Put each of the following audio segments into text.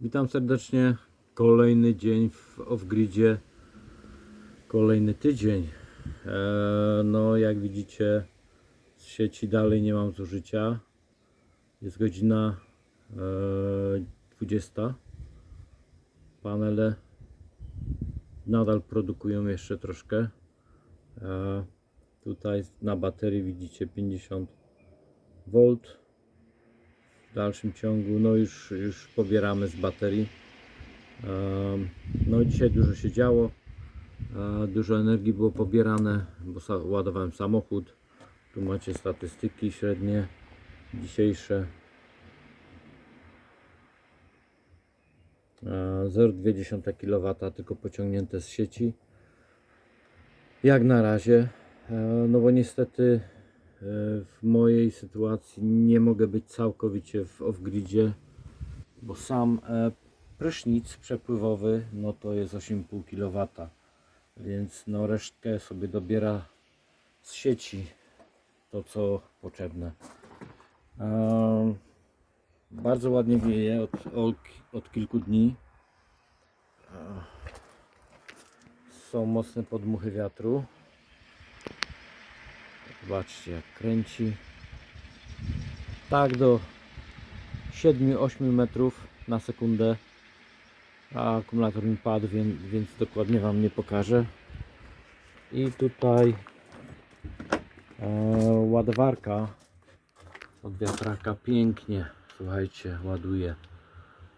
Witam serdecznie. Kolejny dzień w off-gridzie. Kolejny tydzień. E, no, jak widzicie, z sieci dalej nie mam zużycia. Jest godzina e, 20. Panele nadal produkują jeszcze troszkę. E, tutaj na baterii widzicie 50 V dalszym ciągu no już, już pobieramy z baterii. No dzisiaj dużo się działo. E, Dużo energii było pobierane, bo ładowałem samochód. Tu macie statystyki średnie dzisiejsze. E, 0,2 kW tylko pociągnięte z sieci. Jak na razie. E, No bo niestety E, w mojej sytuacji nie mogę być całkowicie w off-gridzie, bo sam e, prysznic przepływowy no to jest 8,5 kW, więc no resztkę sobie dobiera z sieci to co potrzebne. E, Bardzo ładnie wieje od, od, od kilku dni. E, Są mocne podmuchy wiatru. Zobaczcie jak kręci. Tak do 7-8 metrów na sekundę. A akumulator mi padł, więc, więc dokładnie Wam nie pokażę. I tutaj e, ładowarka od wiatraka pięknie, słuchajcie, ładuje.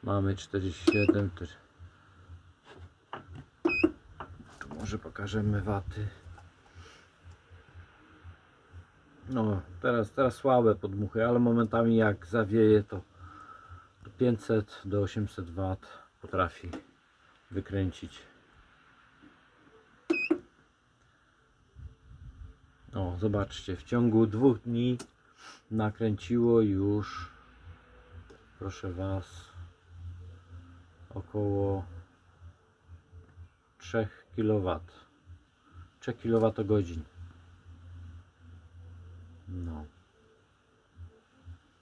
Mamy 47. też. Tu może pokażemy waty. No, teraz, teraz słabe podmuchy, ale momentami jak zawieje to do 500 do 800 W potrafi wykręcić. O, zobaczcie, w ciągu dwóch dni nakręciło już, proszę Was, około 3 kW. 3 kWh. No.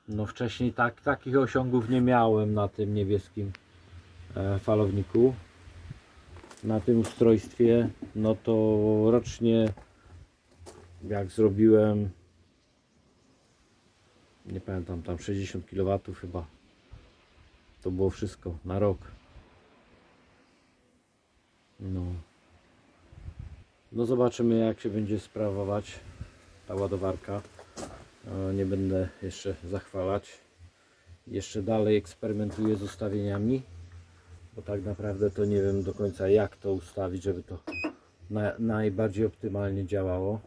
No wcześniej tak, takich osiągów nie miałem na tym niebieskim e, falowniku. Na tym ustrojstwie, no to rocznie jak zrobiłem nie pamiętam tam 60 kW chyba to było wszystko na rok no no zobaczymy jak się będzie sprawować ta ładowarka. Nie będę jeszcze zachwalać. Jeszcze dalej eksperymentuję z ustawieniami, bo tak naprawdę to nie wiem do końca jak to ustawić, żeby to na, najbardziej optymalnie działało.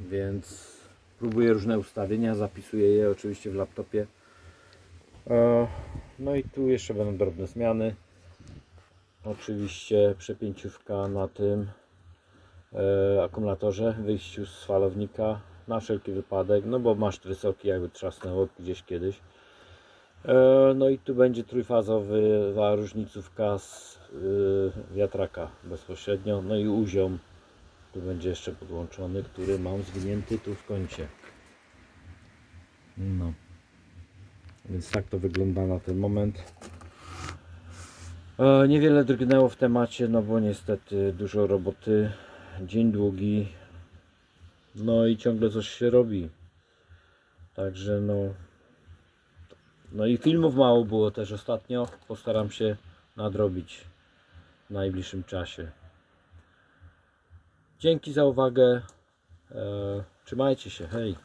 Więc próbuję różne ustawienia, zapisuję je oczywiście w laptopie. No i tu jeszcze będą drobne zmiany. Oczywiście przepięciówka na tym akumulatorze, wyjściu z falownika na wszelki wypadek, no bo masz trysoki jakby trzasnęło gdzieś kiedyś. E, no i tu będzie trójfazowa różnicówka z e, wiatraka bezpośrednio, no i uziom tu będzie jeszcze podłączony, który mam zwinięty tu w kącie. No. Więc tak to wygląda na ten moment. E, Niewiele drgnęło w temacie, no bo niestety dużo roboty, dzień długi, no i ciągle coś się robi. Także no, no i filmów mało było też ostatnio. Postaram się nadrobić w najbliższym czasie. Dzięki za uwagę. E, trzymajcie się, hej.